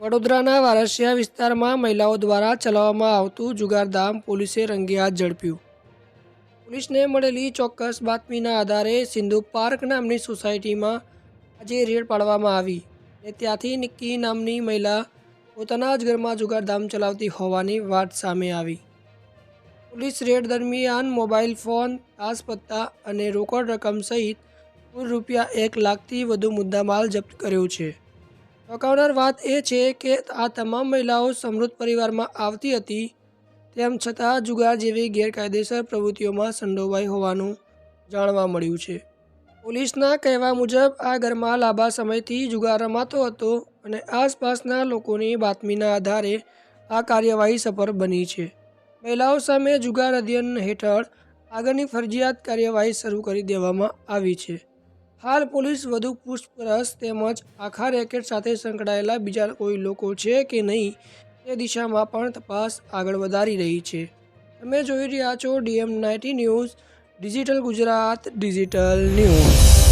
વડોદરાના વારસિયા વિસ્તારમાં મહિલાઓ દ્વારા ચલાવવામાં આવતું જુગારધામ પોલીસે રંગે હાથ ઝડપ્યું. પોલીસને મળેલી ચોક્કસ બાતમીના આધારે સિંધુ પાર્ક નામની સોસાયટીમાં આજે રેડ પાડવામાં આવી અને ત્યાંથી નિક્કી નામની મહિલા પોતાના જ ઘરમાં જુગારધામ ચલાવતી હોવાની વાત સામે આવી. પોલીસ રેડ દરમિયાન મોબાઈલ ફોન તાસ પત્તા અને રોકડ રકમ સહિત કુલ રૂપિયા એક લાખથી વધુ મુદ્દામાલ જપ્ત કર્યો છે. ચોંકાવનાર વાત એ છે કે આ તમામ મહિલાઓ સમૃદ્ધ પરિવારમાં આવતી હતી, તેમ છતાં જુગાર જેવી ગેરકાયદેસર પ્રવૃત્તિઓમાં સંડોવાઈ હોવાનું જાણવા મળ્યું છે. પોલીસના કહેવા મુજબ, આ ઘરમાં લાંબા સમયથી જુગાર રમાતો હતો અને આસપાસના લોકોની બાતમીના આધારે આ કાર્યવાહી સફળ બની છે. મહિલાઓ સામે જુગાર અધ્યયન હેઠળ આગળની ફરજિયાત કાર્યવાહી શરૂ કરી દેવામાં આવી છે. હાલ પોલીસ વધુ પૂછપરછ તેમજ આખા રેકેટ સાથે સંકળાયેલા બીજા કોઈ લોકો છે કે નહીં, તે દિશામાં પણ તપાસ આગળ વધારી રહી છે. તમે જોઈ રહ્યા છો DM ninety news, digital Gujarat, digital news.